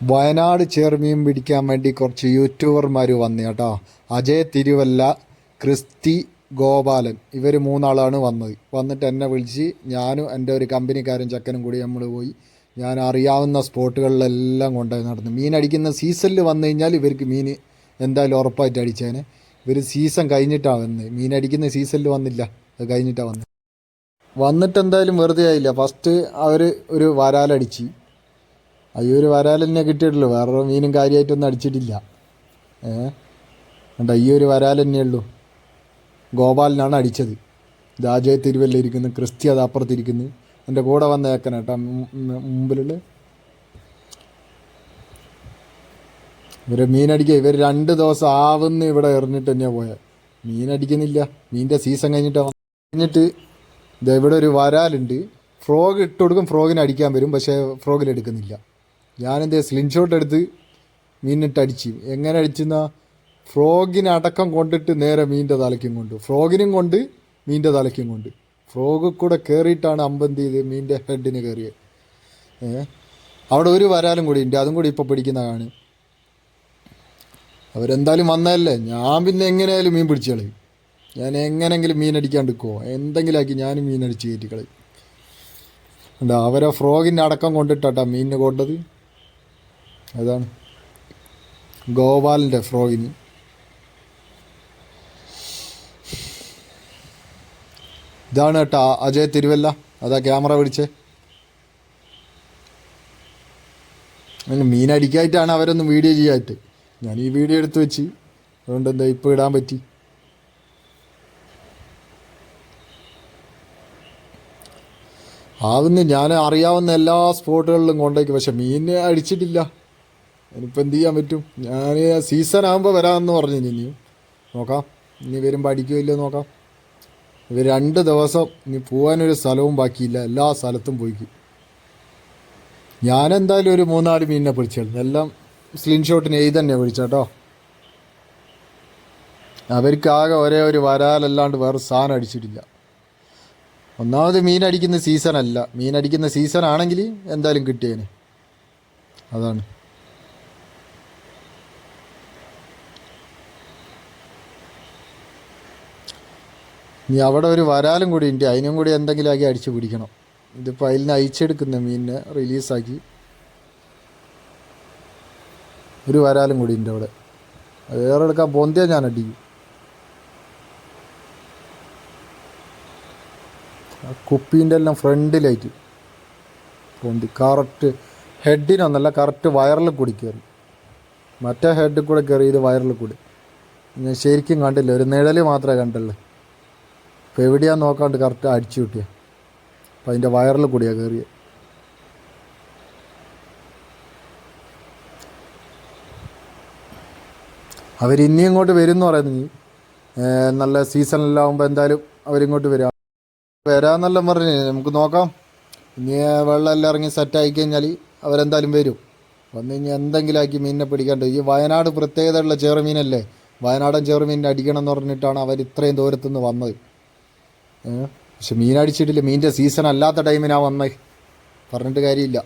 വയനാട് ചേർമീൻ പിടിക്കാൻ വേണ്ടി കുറച്ച് യൂട്യൂബർമാർ വന്നു കേട്ടോ. അജയ് തിരുവല്ല ക്രിസ്തി ഗോപാലൻ ഇവർ മൂന്നാളാണ് വന്നത്. വന്നിട്ട് എന്നെ വിളിച്ച് ഞാനും എന്റെ ഒരു കമ്പനിക്കാരും ചക്കനും കൂടി നമ്മൾ പോയി ഞാൻ അറിയാവുന്ന സ്പോട്ടുകളിലെല്ലാം കൊണ്ടുപോയി നടന്നു. മീൻ അടിക്കുന്ന സീസണിൽ വന്നു കഴിഞ്ഞാൽ ഇവർക്ക് മീൻ എന്തായാലും ഉറപ്പായിട്ട് അടിച്ചേനെ. ഇവർ സീസൺ കഴിഞ്ഞിട്ടാണ് വന്നത് മീൻ അടിക്കുന്ന സീസണിൽ വന്നില്ല. അത് കഴിഞ്ഞിട്ടാണ് വന്നത് വന്നിട്ട് എന്തായാലും വെറുതെ ആയില്ല. ഫസ്റ്റ് അവർ ഒരു വരാലടിച്ച്. അയ്യോ ഒരു വരാൽ തന്നെ കിട്ടിയിട്ടുള്ളൂ. വേറെ മീനും കാര്യമായിട്ടൊന്നും അടിച്ചിട്ടില്ല. ഏ? കണ്ട ഈ ഒരു വരാൽ തന്നെയുള്ളൂ ഗോപാലിനാണ് അടിച്ചത്. രാജയ തിരുവല്ല ഇരിക്കുന്നു ക്രിസ്തി അത് അപ്പുറത്തിരിക്കുന്നു എന്റെ കൂടെ വന്ന ഏക്കന കേട്ടോ മുമ്പിലുള്ള. ഇവർ മീനടിക്കുക ഇവർ രണ്ട് ദിവസം ആവുന്ന ഇവിടെ എറിഞ്ഞിട്ട് തന്നെയാണ് പോയത് മീനടിക്കുന്നില്ല. മീന്റെ സീസൺ കഴിഞ്ഞിട്ട് ദേ ഇവിടെ ഒരു വരാലുണ്ട്. ഫ്രോഗ് ഇട്ട് കൊടുക്കും ഫ്രോഗിന് അടിക്കാൻ വരും പക്ഷേ ഫ്രോഗിൽ എടുക്കുന്നില്ല. ഞാനെന്ത് സ്ലിൻ ഷോട്ട് എടുത്ത് മീനിട്ട് അടിച്ചു. എങ്ങനെ അടിച്ചെന്നാ? ഫ്രോഗിനെ അടക്കം കൊണ്ടിട്ട് നേരെ മീനിന്റെ തലയ്ക്കും കൊണ്ട്. ഫ്രോഗിനും കൊണ്ട് മീനിന്റെ തലയ്ക്കും കൊണ്ട്. ഫ്രോഗ് കൂടെ കയറിയിട്ടാണ് അമ്പന്ത് ചെയ്ത് മീനിന്റെ ഹെഡിന് കയറിയത് ഏഹ് അവിടെ ഒരു വരാലും കൂടി ഉണ്ട്. അതും കൂടി ഇപ്പോൾ പിടിക്കുന്നതാണ് അവരെന്തായാലും വന്നതല്ലേ? ഞാൻ പിന്നെ എങ്ങനെയായാലും മീൻ പിടിച്ചു കളയും. ഞാൻ എങ്ങനെങ്കിലും മീൻ അടിക്കാണ്ട് എന്തെങ്കിലും ആക്കി ഞാനും മീൻ അടിച്ച് കയറ്റി കളയും. അവരെ ഫ്രോഗിന്റെ അടക്കം കൊണ്ടിട്ടാട്ടാ മീനിന് കൊണ്ടത്. അതാണ്. ഗോപാലിന്റെ ഫ്രോഗിന്. ഇതാണ് കേട്ടോ അജയ് തിരുവല്ല. അതാ ക്യാമറ പിടിച്ചേ. അങ്ങനെ മീനടിക്കായിട്ടാണ് അവരൊന്നും വീഡിയോ ചെയ്യായിട്ട്. ഞാൻ ഈ വീഡിയോ എടുത്ത് വെച്ച്. അതുകൊണ്ട് എന്താ ഇപ്പോൾ ഇടാൻ പറ്റി. ആവുന്ന ഞാൻ അറിയാവുന്ന എല്ലാ സ്പോട്ടുകളിലും കൊണ്ടേക്ക്. പക്ഷെ മീനിനെ അടിച്ചിട്ടില്ല. ഇനിയിപ്പോൾ എന്ത് ചെയ്യാൻ പറ്റും? ഞാൻ സീസൺ ആകുമ്പോൾ വരാമെന്ന് പറഞ്ഞു ഇനിയും നോക്കാം. ഇനി വരുമ്പോൾ അടിക്കുമല്ലോ നോക്കാം. ഇവർ രണ്ട് ദിവസം ഇനി പോകാനൊരു സ്ഥലവും ബാക്കിയില്ല. എല്ലാ സ്ഥലത്തും പോയിക്ക്. ഞാനെന്തായാലും ഒരു മൂന്നാൽ മീനിനെ പിടിച്ചു എല്ലാം സ്ലിൻഷോട്ടിന് എഴുതി തന്നെ പിടിച്ചേട്ടോ അവർക്കാകെ ഒരേ ഒരു വരാലല്ലാണ്ട് വേറെ സാധനം അടിച്ചിട്ടില്ല. ഒന്നാമത് മീനടിക്കുന്ന മീൻ അടിക്കുന്ന സീസൺ ആണെങ്കിൽ എന്തായാലും കിട്ടിയേനെ. അതാണ്. ഇനി അവിടെ ഒരു വരാലും കൂടി ഉണ്ട്. അതിനും കൂടി എന്തെങ്കിലും ആക്കി അടിച്ചു പിടിക്കണം. ഇതിപ്പോൾ അതിൽ അയച്ചെടുക്കുന്ന മീനിനെ റിലീസാക്കി ഒരു വരാലും കൂടി ഉണ്ട് അവിടെ. വേറെ എടുക്കാൻ പൊന്തിയാൽ ഞാൻ അടിക്കും. ആ കുപ്പീന്റെ എല്ലാം ഫ്രണ്ടിലായിട്ട് പൊന്തി. കറക്റ്റ് ഹെഡിനൊന്നല്ല കറക്റ്റ് വയറിൽ കൂടി കയറി. മറ്റേ ഹെഡിൽ കൂടെ കയറി ഇത് വയറിൽ കൂടി. ഞാൻ ശരിക്കും കണ്ടില്ല. ഒരു നിഴൽ മാത്രമേ കണ്ടുള്ളൂ. അപ്പോൾ എവിടെയാന്ന് നോക്കാണ്ട് കറക്റ്റ് അടിച്ചു കിട്ടിയ? അപ്പം അതിന്റെ വയറിൽ കൂടിയാണ് കയറിയത് അവരിനി ഇങ്ങോട്ട് വരും എന്ന് പറയുന്നത് നല്ല സീസണെല്ലാം ആകുമ്പോൾ എന്തായാലും അവരിങ്ങോട്ട് വരാം. വരാമെന്നെല്ലാം പറഞ്ഞു നമുക്ക് നോക്കാം. ഇനി വെള്ളം എല്ലാം ഇറങ്ങി സെറ്റായി കഴിഞ്ഞാൽ അവരെന്തായാലും വരും. വന്നു കഴിഞ്ഞാൽ എന്തെങ്കിലും ആക്കി മീനിനെ പിടിക്കാണ്ട്? ഈ വയനാട് പ്രത്യേകതയുള്ള ചെറുമീനല്ലേ? വയനാടൻ ചെറുമീനിനെ അടിക്കണം എന്ന് പറഞ്ഞിട്ടാണ് അവർ ഇത്രയും ദൂരത്തുനിന്ന് വന്നത്? പക്ഷെ മീനടിച്ചിട്ടില്ല മീനിന്റെ സീസൺ അല്ലാത്ത ടൈമിനാണ് വന്നത് പറഞ്ഞിട്ട് കാര്യമില്ല.